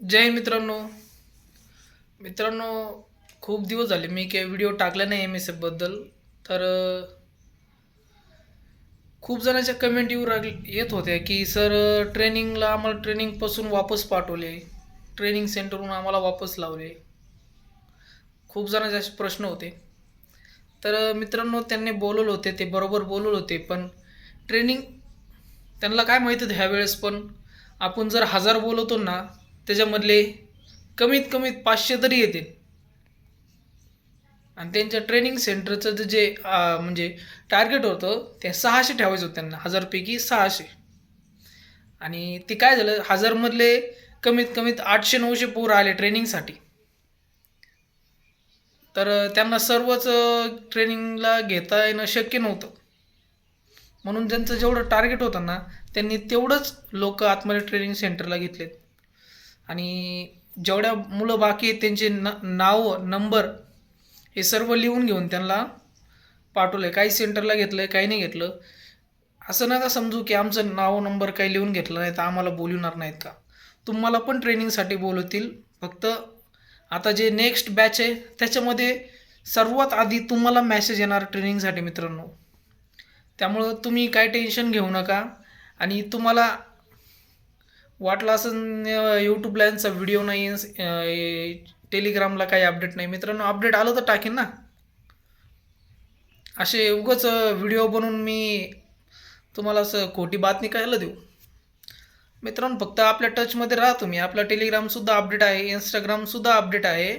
जय मित्रांनो. मित्रांनो खूप दिवस झाले मी काही व्हिडिओ टाकला नाही एम एस एफबद्दल तर खूप जणांच्या कमेंट येऊ राग येत होत्या की सर ट्रेनिंगला आम्हाला ट्रेनिंगपासून वापस पाठवले. ट्रेनिंग सेंटरहून आम्हाला वापस लावले. खूप जणांचे असे प्रश्न होते. तर मित्रांनो त्यांनी बोलवलं होते ते बरोबर बोलवलं होते पण ट्रेनिंग त्यांना काय माहिती होतं ह्यावेळेस पण? आपण जर हजार बोलवतो ना त्याच्यामधले कमीत कमीत पाचशे तरी येतील. आणि त्यांच्या ट्रेनिंग सेंटरचं जे- जे म्हणजे टार्गेट होतं ते सहाशे ठेवायचं होतं त्यांना. हजारपैकी सहाशे. आणि ते काय झालं? हजारमधले कमीत कमीत आठशे नऊशे पोर आले ट्रेनिंगसाठी तर त्यांना सर्वच ट्रेनिंगला घेता येणं शक्य नव्हतं. म्हणून त्यांचं जेवढं टार्गेट होतं ना त्यांनी तेवढंच लोक आतमध्ये ट्रेनिंग सेंटरला घेतलेत. आणि जेवढ्या मुलं बाकी आहेत त्यांचे न नाव नंबर हे सर्व लिहून घेऊन त्यांना पाठवलं आहे काही सेंटरला घेतलं आहे काही नाही घेतलं. असं नका समजू की आमचं नाव नंबर काही लिहून घेतलं नाही तर आम्हाला बोलवणार नाहीत का? तुम्हाला पण ट्रेनिंगसाठी बोलवतील. फक्त आता जे नेक्स्ट बॅच आहे त्याच्यामध्ये सर्वात आधी तुम्हाला मॅसेज येणार ट्रेनिंगसाठी मित्रांनो. त्यामुळं तुम्ही काय टेन्शन घेऊ नका आणि तुम्हाला वाटलं असं यूट्यूबला यांचा व्हिडिओ नाही टेलिग्रामला काही अपडेट नाही. मित्रांनो अपडेट आलं तर टाकेन ना. असे उगंच व्हिडिओ बनवून मी तुम्हाला असं खोटी बातमी कायला देऊ? मित्रांनो फक्त आपल्या टचमध्ये राहा तुम्ही. आपला टेलिग्रामसुद्धा अपडेट आहे इंस्टाग्रामसुद्धा अपडेट आहे.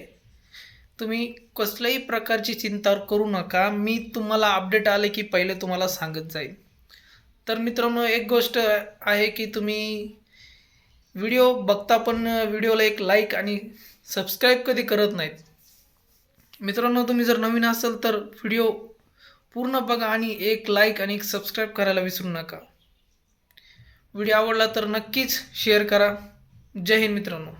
तुम्ही कसल्याही प्रकारची चिंता करू नका. मी तुम्हाला अपडेट आले की पहिले तुम्हाला सांगत जाईल तर मित्रांनो एक गोष्ट आहे की तुम्ही व्हिडिओ बघता पण व्हिडिओला एक लाईक आणि सबस्क्राईब कधी करत नाहीत. मित्रांनो तुम्ही जर नवीन असाल तर व्हिडिओ पूर्ण बघा आणि एक लाईक आणि एक सबस्क्राईब करायला विसरू नका. व्हिडिओ आवडला तर नक्कीच शेअर करा. जय हिंद मित्रांनो.